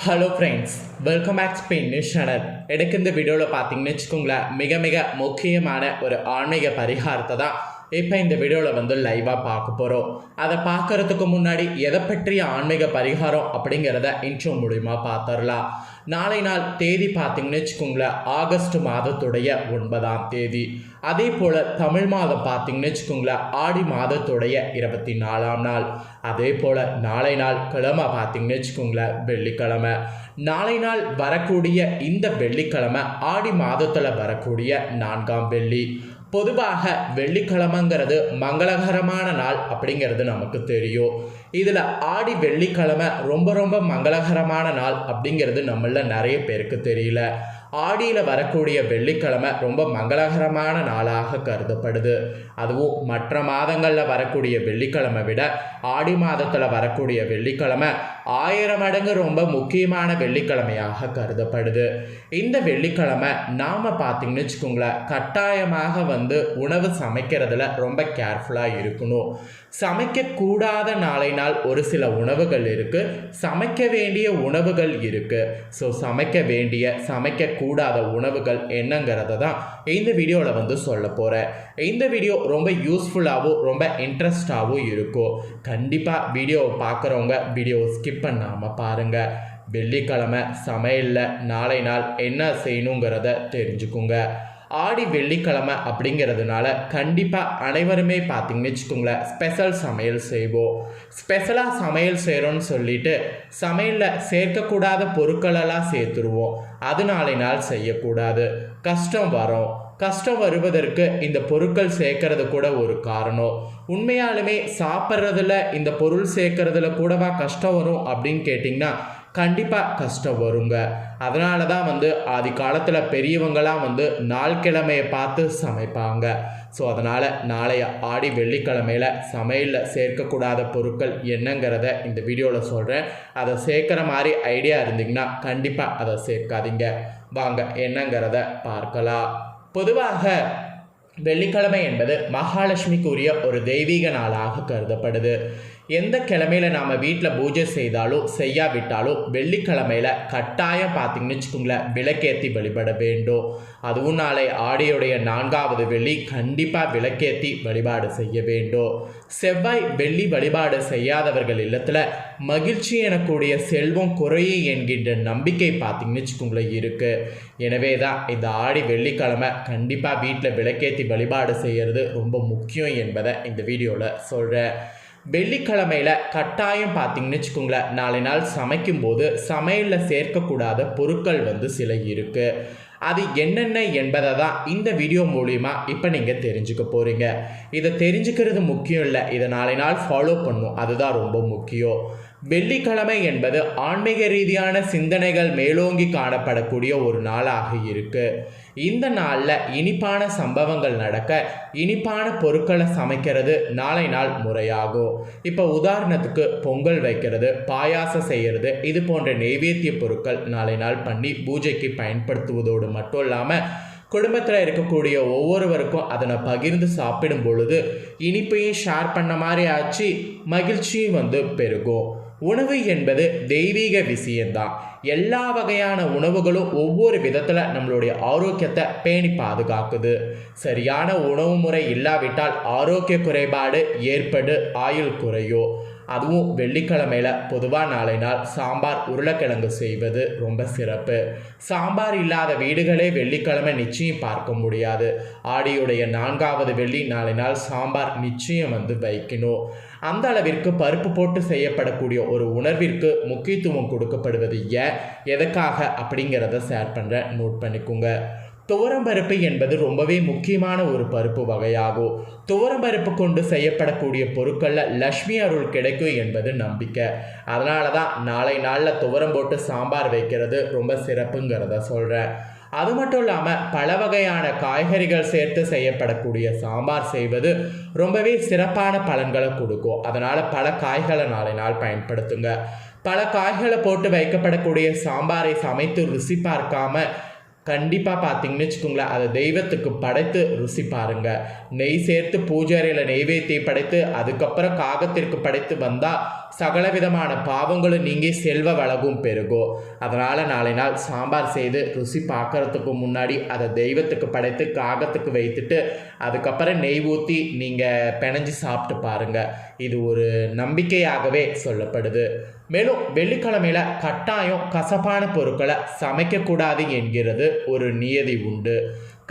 Hello friends welcome back Spain news channel எடுக்க இந்த வீடியோவில் பார்த்தீங்கன்னு வச்சுக்கோங்களேன் மிக மிக முக்கியமான ஒரு ஆன்மீக பரிகாரத்தை தான் இப்போ இந்த வீடியோவில் வந்து லைவாக பார்க்க போகிறோம் அதை பார்க்கறதுக்கு முன்னாடி எதை பற்றிய ஆன்மீக பரிகாரம் அப்படிங்கிறத இன்ட்ரோ மூலிமா பார்த்துடலாம். நாளை நாள் தேதி பார்த்தீங்கன்னு வச்சுக்கோங்களேன் ஆகஸ்ட் மாதத்துடைய ஒன்பதாம் தேதி. அதே போல் தமிழ் மாதம் பார்த்தீங்கன்னு வச்சுக்கோங்களேன் ஆடி மாதத்துடைய இருபத்தி நாலாம் நாள். அதே போல் நாளை நாள் கிழமை பார்த்தீங்கன்னு வச்சுக்கோங்களேன் வெள்ளிக்கிழமை. நாளை நாள் வரக்கூடிய இந்த வெள்ளிக்கிழமை ஆடி மாதத்தில் வரக்கூடிய நான்காம் வெள்ளி. பொதுவாக வெள்ளிக்கிழமைங்கிறது மங்களகரமான நாள் அப்படிங்கிறது நமக்கு தெரியும். இதில் ஆடி வெள்ளிக்கிழமை ரொம்ப ரொம்ப மங்களகரமான நாள் அப்படிங்கிறது நம்மள நிறைய பேருக்கு தெரியல. ஆடியில் வரக்கூடிய வெள்ளிக்கிழமை ரொம்ப மங்களகரமான நாளாக கருதப்படுது. அதுவும் மற்ற மாதங்களில் வரக்கூடிய வெள்ளிக்கிழமை விட ஆடி மாதத்தில் வரக்கூடிய வெள்ளிக்கிழமை ஆயிரம் மடங்கு ரொம்ப முக்கியமான வெள்ளிக்கிழமையாக கருதப்படுது. இந்த வெள்ளிக்கிழமை நாம் பார்த்திங்கன்னு வச்சுக்கோங்களேன் கட்டாயமாக வந்து உணவு சமைக்கிறதுல ரொம்ப கேர்ஃபுல்லாக இருக்கணும். சமைக்கக்கூடாத நாளை நாள் ஒரு சில உணவுகள் இருக்குது சமைக்க வேண்டிய உணவுகள் இருக்குது ஸோ சமைக்க வேண்டிய சமைக்க கூடாத உணவுகள் என்னங்கிறத தான் இந்த வீடியோவில் வந்து சொல்ல போகிறேன் இந்த வீடியோ ரொம்ப யூஸ்ஃபுல்லாகவும் ரொம்ப இன்ட்ரெஸ்டாகவும் இருக்கும். கண்டிப்பாக வீடியோவை பார்க்குறவங்க வீடியோவை ஸ்கிப் பண்ணாமல் பாருங்கள் வெள்ளிக்கிழமை சமையலில் நாளை நாள் என்ன செய்யணுங்கிறத தெரிஞ்சுக்குங்க. ஆடி வெள்ளிக்கிழமை அப்படிங்கிறதுனால கண்டிப்பாக அனைவருமே பார்த்தீங்கன்னு வச்சுக்கோங்களேன் ஸ்பெஷல் சமையல் செய்வோம். ஸ்பெஷலாக சமையல் செய்கிறோன்னு சொல்லிட்டு சமையலில் சேர்க்கக்கூடாத பொருட்களெல்லாம் சேர்த்துருவோம். அது நாளை நாள் செய்யக்கூடாது. கஷ்டம் வரும். கஷ்டம் வருவதற்கு இந்த பொருட்கள் சேர்க்கறது கூட ஒரு காரணம். உண்மையாலுமே சாப்பிட்றதுல இந்த பொருள் சேர்க்கறதுல கூடவா கஷ்டம் வரும் அப்படின்னு கேட்டிங்கன்னா கண்டிப்பாக கஷ்டம் வருங்க. அதனால தான் வந்து ஆதி காலத்தில் பெரியவங்களாம் வந்து நாள் கிழமையை பார்த்து சமைப்பாங்க. ஸோ அதனால் நாளைய ஆடி வெள்ளிக்கிழமையில் சமையலில் சேர்க்கக்கூடாத பொருட்கள் என்னங்கிறத இந்த வீடியோவில் சொல்கிறேன் அதை சேர்க்குற மாதிரி ஐடியா இருந்தீங்கன்னா கண்டிப்பாக அதை சேர்க்காதீங்க. வாங்க என்னங்கிறத பார்க்கலாம். பொதுவாக வெள்ளிக்கிழமை என்பது மகாலட்சுமிக்குரிய ஒரு தெய்வீக நாளாக கருதப்படுது. எந்த கிழமையில நாம் வீட்டில் பூஜை செய்தாலும் செய்யாவிட்டாலும் வெள்ளிக்கிழமையில கட்டாயம் பார்த்தீங்கன்னு வச்சுக்கோங்களேன் விளக்கேற்றி வழிபட வேண்டும். அதுவும் நாளை ஆடியுடைய நான்காவது வெள்ளி கண்டிப்பாக விளக்கேற்றி வழிபாடு செய்ய வேண்டும். செவ்வாய் வெள்ளி வழிபாடு செய்யாதவர்கள் இல்லத்தில் மகிழ்ச்சி எனக்கூடிய செல்வம் குறையும் என்கின்ற நம்பிக்கை பார்த்தீங்கன்னு வச்சுக்கோங்களேன் இருக்குது எனவே தான் இந்த ஆடி வெள்ளிக்கிழமை கண்டிப்பாக வீட்டில் விளக்கேற்றி வழிபாடு செய்கிறது ரொம்ப முக்கியம் என்பதை இந்த வீடியோவில் சொல்கிறேன் வெள்ளிக்கிழமையில் கட்டாயம் பார்த்தீங்கன்னு வச்சுக்கோங்களேன். நாளை நாள் சமைக்கும்போது சமையலில் சேர்க்கக்கூடாத பொருட்கள் வந்து சில இருக்குது அது என்னென்ன என்பதை தான் இந்த வீடியோ மூலிமா இப்போ நீங்கள் தெரிஞ்சுக்க போகிறீங்க இதை தெரிஞ்சுக்கிறது முக்கியம் இல்லை. இதை நாளை நாள் ஃபாலோ பண்ணும். அதுதான் ரொம்ப முக்கியம். வெள்ளிக்கிழமை என்பது ஆன்மீக ரீதியான சிந்தனைகள் மேலோங்கி காணப்படக்கூடிய ஒரு நாளாக இருக்கு. இந்த நாளில் இனிப்பான சம்பவங்கள் நடக்க இனிப்பான பொருட்களை சமைக்கிறது நாளை நாள் முறையாகும். இப்போ உதாரணத்துக்கு பொங்கல் வைக்கிறது பாயாசம் செய்கிறது இது போன்ற நெய்வேத்திய பொருட்கள் நாளை நாள் பண்ணி பூஜைக்கு பயன்படுத்துவதோடு மட்டும் இல்லாமல் குடும்பத்தில் இருக்கக்கூடிய ஒவ்வொருவருக்கும் அதனை பகிர்ந்து சாப்பிடும் பொழுது இனிப்பையும் ஷேர் பண்ண மாதிரி ஆச்சு மகிழ்ச்சியும் வந்து பெருகும். உணவு என்பது தெய்வீக விஷயம்தான். எல்லா வகையான உணவுகளும் ஒவ்வொரு விதத்தில் நம்மளுடைய ஆரோக்கியத்தை பேணி பாதுகாக்குது. சரியான உணவு முறை இல்லாவிட்டால் ஆரோக்கிய குறைபாடு ஏற்படு ஆயுள் குறையும். அதுவும் வெள்ளிக்கிழமையில் பொதுவாக நாளை நாள் சாம்பார் உருளைக்கிழங்கு செய்வது ரொம்ப சிறப்பு. சாம்பார் இல்லாத வீடுகளே வெள்ளிக்கிழமை நிச்சயம் பார்க்க முடியாது. ஆடியுடைய நான்காவது வெள்ளி நாளை நாள் சாம்பார் நிச்சயம் வந்து வைக்கணும். அந்த அளவிற்கு பருப்பு போட்டு செய்யப்படக்கூடிய ஒரு உணர்விற்கு முக்கியத்துவம் கொடுக்கப்படுவது ஏன்? எதுக்காக? அப்படிங்கிறத ஷேர் பண்ணுறேன் நோட் பண்ணிக்கோங்க. துவரம்பருப்பு என்பது ரொம்பவே முக்கியமான ஒரு பருப்பு வகையாகும். துவரம்பருப்பு கொண்டு செய்யப்படக்கூடிய பொருட்களில் லக்ஷ்மி அருள் கிடைக்கும் என்பது நம்பிக்கை. அதனால தான் நாளை நாளில் துவரம் போட்டு சாம்பார் வைக்கிறது ரொம்ப சிறப்புங்கிறத சொல்கிறேன் அது மட்டும் இல்லாமல் பல வகையான காய்கறிகள் சேர்த்து செய்யப்படக்கூடிய சாம்பார் செய்வது ரொம்பவே சிறப்பான பலன்களை கொடுக்கும். அதனால் பல காய்களை நாளை நாள் பயன்படுத்துங்க. பல காய்களை போட்டு வைக்கப்படக்கூடிய சாம்பாரை சமைத்து ருசி பார்க்காம கண்டிப்பாக பார்த்தீங்கன்னு வச்சுக்கோங்களேன். அதை தெய்வத்துக்கு படைத்து ருசி பாருங்க. நெய் சேர்த்து பூஜாரியில் நெய்வேத்தியை படைத்து அதுக்கப்புறம் காகத்திற்கு படைத்து வந்தால் சகல விதமான பாவங்களும் நீங்கள் செல்வ வளகும் பெருகும் அதனால் நாளை நாள் சாம்பார் செய்து ருசி பார்க்கறதுக்கு முன்னாடி அதை தெய்வத்துக்கு படைத்து காகத்துக்கு வைத்துட்டு அதுக்கப்புறம் நெய் ஊற்றி நீங்கள் பிணைஞ்சு சாப்பிட்டு பாருங்கள் இது ஒரு நம்பிக்கையாகவே சொல்லப்படுது. மேலும் வெள்ளிக்கிழமையில் கட்டாயம் கசப்பான பொருட்களை சமைக்கக்கூடாது என்கிறது ஒரு நியதி உண்டு.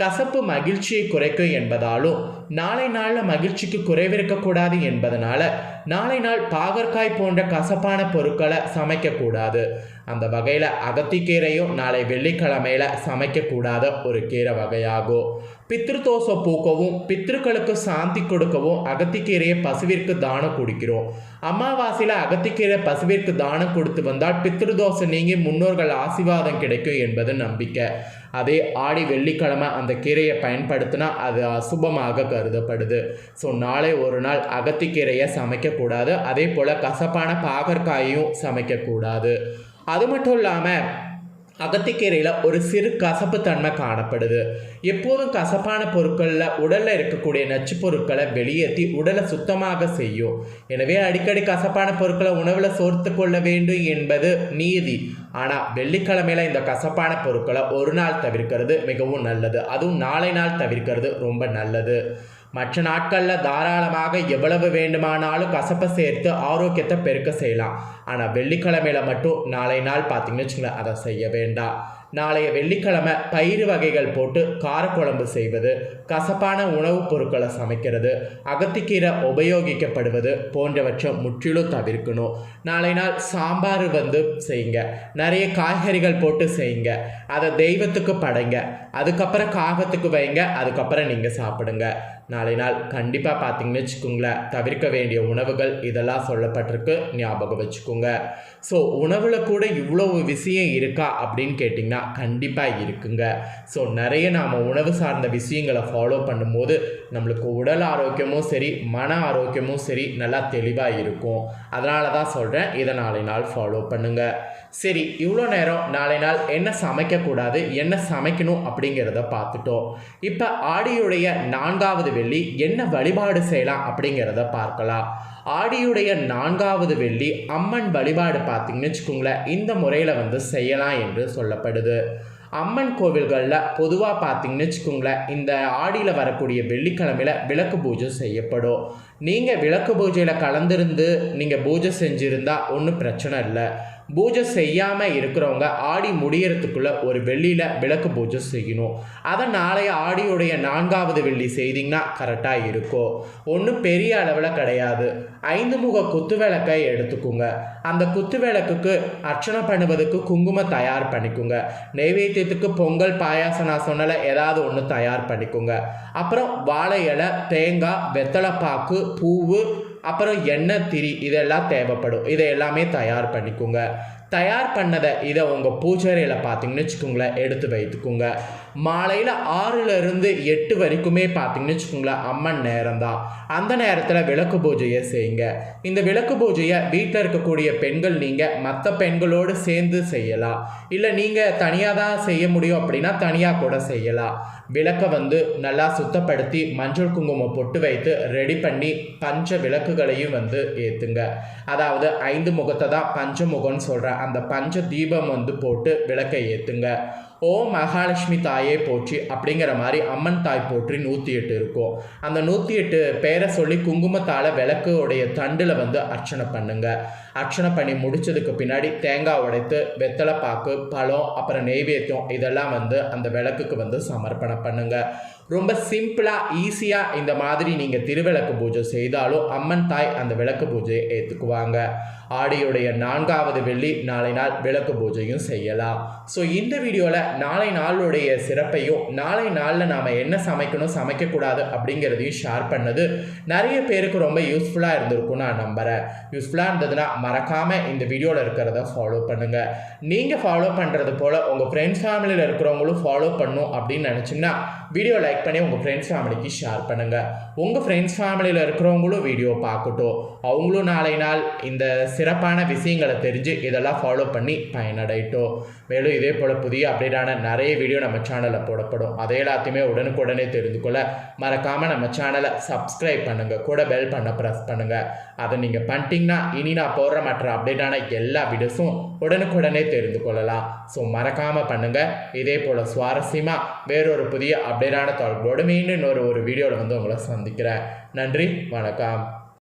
கசப்பு மகிழ்ச்சியை குறைக்கும் என்பதாலும் நாளை நாளில் மகிழ்ச்சிக்கு குறைவிருக்கக்கூடாது என்பதனால நாளை நாள் பாகற்காய் போன்ற கசப்பான பொருட்களை சமைக்கக்கூடாது. அந்த வகையில் அகத்திக்கீரையும் நாளை வெள்ளிக்கிழமையில் சமைக்கக்கூடாத ஒரு கீரை வகையாகும். பித்ருதோஷம் பூக்கவும் பித்ருக்களுக்கு சாந்தி கொடுக்கவும் அகத்திக்கீரையை பசுவிற்கு தானம் கொடுக்கிறோம். அமாவாசையில் அகத்திக்கீரை பசுவிற்கு தானம் கொடுத்து வந்தால் பித்ருதோஷம் நீங்கி முன்னோர்கள் ஆசீர்வாதம் கிடைக்கும் என்பது நம்பிக்கை. அதே ஆடி வெள்ளிக்கிழமை அந்த கீரையை பயன்படுத்தினா அது அசுபமாக கருதப்படுது. ஸோ நாளை ஒரு நாள் அகத்திக்கீரையை சமைக்கக்கூடாது. அதே போல் கசப்பான பாகற்காயையும் சமைக்கக்கூடாது. அது மட்டும் இல்லாமல் அகத்திக்கீரையில் ஒரு சிறு கசப்பு தன்மை காணப்படுது. எப்போதும் கசப்பான பொருட்களில் உடலில் இருக்கக்கூடிய நச்சு பொருட்களை வெளியேற்றி உடலை சுத்தமாக செய்யும். எனவே அடிக்கடி கசப்பான பொருட்களை உணவில் சோர்த்து கொள்ள வேண்டும் என்பது நீதி. ஆனால் வெள்ளிக்கிழமையில் இந்த கசப்பான பொருட்களை ஒரு நாள் தவிர்க்கிறது மிகவும் நல்லது. அதுவும் நாளை நாள் தவிர்க்கிறது ரொம்ப நல்லது. மற்ற நாட்களில் தாராளமாக எவ்வளவு வேண்டுமானாலும் கசப்பை சேர்த்து ஆரோக்கியத்தை பெருக்க செய்யலாம். ஆனால் வெள்ளிக்கிழமையில மட்டும் நாளை நாள் பார்த்தீங்கன்னு வச்சுங்களேன் அதை செய்ய வேண்டாம். நாளைய வெள்ளிக்கிழமை பயிறு வகைகள் போட்டு காரக்குழம்பு செய்வது கசப்பான உணவுப் பொருட்களை சமைக்கிறது அகத்திக்கீரை உபயோகிக்கப்படுவது போன்றவற்றை முற்றிலும் தவிர்க்கணும். நாளை நாள் சாம்பார் வந்து செய்யுங்க. நிறைய காய்கறிகள் போட்டு செய்யுங்க. அதை தெய்வத்துக்கு படைங்க. அதுக்கப்புறம் காகத்துக்கு வைங்க. அதுக்கப்புறம் நீங்கள் சாப்பிடுங்க. நாளை நாள் கண்டிப்பாக பார்த்தீங்கன்னு வச்சுக்கோங்களேன் தவிர்க்க வேண்டிய உணவுகள் இதெல்லாம் சொல்லப்பட்டிருக்கு. ஞாபகம் வச்சுக்கோங்க. ஸோ உணவில் கூட இவ்வளவு விஷயம் இருக்கா அப்படின்னு கேட்டிங்கன்னா கண்டிப்பாக இருக்குங்க. ஸோ நிறைய நாம் உணவு சார்ந்த விஷயங்களை ஃபாலோ பண்ணும்போது நம்மளுக்கு உடல் ஆரோக்கியமும் சரி மன ஆரோக்கியமும் சரி நல்லா தெளிவாக இருக்கும். அதனால தான் சொல்கிறேன் இதை நாளை நாள் ஃபாலோ பண்ணுங்கள் சரி இவ்வளோ நேரம் நாளை நாள் என்ன சமைக்கக்கூடாது என்ன சமைக்கணும் அப்படிங்கிறத பார்த்துட்டோம். இப்போ ஆடியுடைய நான்காவது வெள்ளி என்ன வழிபாடு செய்யலாம் அப்படிங்கிறத பார்க்கலாம். ஆடியுடைய நான்காவது வெள்ளி அம்மன் வழிபாடு பார்த்தீங்கன்னு வச்சுக்கோங்களேன் இந்த முறையில் வந்து செய்யலாம் என்று சொல்லப்படுது. அம்மன் கோவில்களில் பொதுவாக பார்த்தீங்கன்னு வச்சுக்கோங்களேன் இந்த ஆடியில் வரக்கூடிய வெள்ளிக்கிழமையில் விளக்கு பூஜை செய்யப்படும். நீங்கள் விளக்கு பூஜையில் கலந்துருந்து நீங்கள் பூஜை செஞ்சுருந்தா ஒன்றும் பிரச்சனை இல்லை. பூஜை செய்யாமல் இருக்கிறவங்க ஆடி முடியறதுக்குள்ளே ஒரு வெள்ளியில் விளக்கு பூஜை செய்யணும். அதை நாளைய ஆடியுடைய நான்காவது வெள்ளி செய்தீங்கன்னா கரெக்டாக இருக்கும் ஒன்றும் பெரிய அளவில் கிடையாது. ஐந்து முக குத்து விளக்கை எடுத்துக்கோங்க. அந்த குத்து விளக்குக்கு அர்ச்சனை பண்ணுவதற்கு குங்குமம் தயார் பண்ணிக்கோங்க. நைவேத்தியத்துக்கு பொங்கல் பாயாசம் நான் சொன்னல ஏதாவது ஒன்று தயார் பண்ணிக்கோங்க. அப்புறம் வாழை இலை தேங்காய் வெத்தலைப்பாக்கு பூவு அப்புறம் எண்ணெய் திரி இதெல்லாம் தேவைப்படும். இதை எல்லாமே தயார் பண்ணிக்கோங்க. தயார் பண்ணதை இதை உங்கள் பூஜரையில் பார்த்தீங்கன்னு வச்சுக்கோங்களேன் எடுத்து வைத்துக்கோங்க. மாலையில் ஆறுலேருந்து எட்டு வரைக்குமே பார்த்தீங்கன்னு வச்சுக்கோங்களேன் அம்மன் நேரம் தான் அந்த நேரத்தில் விளக்கு பூஜையை செய்யுங்க. இந்த விளக்கு பூஜையை வீட்டில் இருக்கக்கூடிய பெண்கள் நீங்கள் மற்ற பெண்களோடு சேர்ந்து செய்யலாம். இல்லை நீங்கள் தனியாக தான் செய்ய முடியும் அப்படின்னா தனியாக கூட செய்யலாம். விளக்கை வந்து நல்லா சுத்தப்படுத்தி மஞ்சள் குங்குமம் பொட்டு வைத்து ரெடி பண்ணி பஞ்ச விளக்குகளையும் வந்து ஏற்றுங்க அதாவது ஐந்து முகத்தை தான் பஞ்சமுகம்னு சொல்கிறேன் அந்த பஞ்ச தீபம் வந்து போட்டு விளக்கை ஏற்றுங்க ஓம் மகாலட்சுமி தாயே போற்றி அப்படிங்கிற மாதிரி அம்மன் தாய் போற்றி நூற்றி எட்டு இருக்கும். அந்த நூற்றி எட்டு பேரை சொல்லி குங்குமத்தால் விளக்குடைய தண்டில் வந்து அர்ச்சனை பண்ணுங்க. அர்ச்சனை பண்ணி முடிச்சதுக்கு பின்னாடி தேங்காய் உடைத்து வெத்தலை பாக்கு பழம் அப்புறம் நெய்வேத்தியம் இதெல்லாம் வந்து அந்த விளக்குக்கு வந்து சமர்ப்பணம் பண்ணுங்கள் ரொம்ப சிம்பிளாக ஈஸியாக இந்த மாதிரி நீங்கள் திருவிளக்கு பூஜை செய்தாலும் அம்மன் தாய் அந்த விளக்கு பூஜையை ஏற்றுக்குவாங்க ஆடியுடைய நான்காவது வெள்ளி நாளை நாள் விளக்கு பூஜையும் செய்யலாம். ஸோ இந்த வீடியோவில் நாளை நாளுடைய சிறப்பையும் நாளை நாளில் நாம் என்ன சமைக்கணும் சமைக்கக்கூடாது அப்படிங்கிறதையும் ஷேர் பண்ணது நிறைய பேருக்கு ரொம்ப யூஸ்ஃபுல்லாக இருந்திருக்கும் நான் நம்புகிறேன் யூஸ்ஃபுல்லாக இருந்ததுன்னா மறக்காமல் இந்த வீடியோவில் இருக்கிறத ஃபாலோ பண்ணுங்கள் நீங்கள் ஃபாலோ பண்ணுறது போல் உங்கள் ஃப்ரெண்ட்ஸ் ஃபேமிலியில் இருக்கிறவங்களும் ஃபாலோ பண்ணும் அப்படின்னு நினச்சிங்கன்னா வீடியோ லைக் பண்ணி உங்கள் ஃப்ரெண்ட்ஸ் ஃபேமிலிக்கு ஷேர் பண்ணுங்கள் உங்கள் ஃப்ரெண்ட்ஸ் ஃபேமிலியில் இருக்கிறவங்களும் வீடியோ பார்க்கட்டும். அவங்களும் நாளை நாள் இந்த சிறப்பான விஷயங்களை தெரிஞ்சு இதெல்லாம் ஃபாலோ பண்ணி பயனடையட்டும். மேலும் இதே போல் புதிய அப்டேட்டான நிறைய வீடியோ நம்ம சேனலில் போடப்படும். அதை எல்லாத்தையுமே உடனுக்குடனே தெரிந்து கொள்ள மறக்காமல் நம்ம சேனலை சப்ஸ்கிரைப் பண்ணுங்கள் கூட பெல் பண்ண ப்ரெஸ் பண்ணுங்கள் அதை நீங்கள் பண்ணிட்டீங்கன்னா இனி நான் போடுற மற்ற அப்டேட்டான எல்லா வீடியோஸும் உடனுக்குடனே தெரிந்து கொள்ளலாம். ஸோ மறக்காமல் பண்ணுங்கள் இதே போல் சுவாரஸ்யமாக வேறொரு புதிய அப்டேட்டான தொடர்போடு மீண்டும் இன்னொரு ஒரு வீடியோவில் வந்து உங்களை சந்திக்கிறேன். நன்றி வணக்கம்.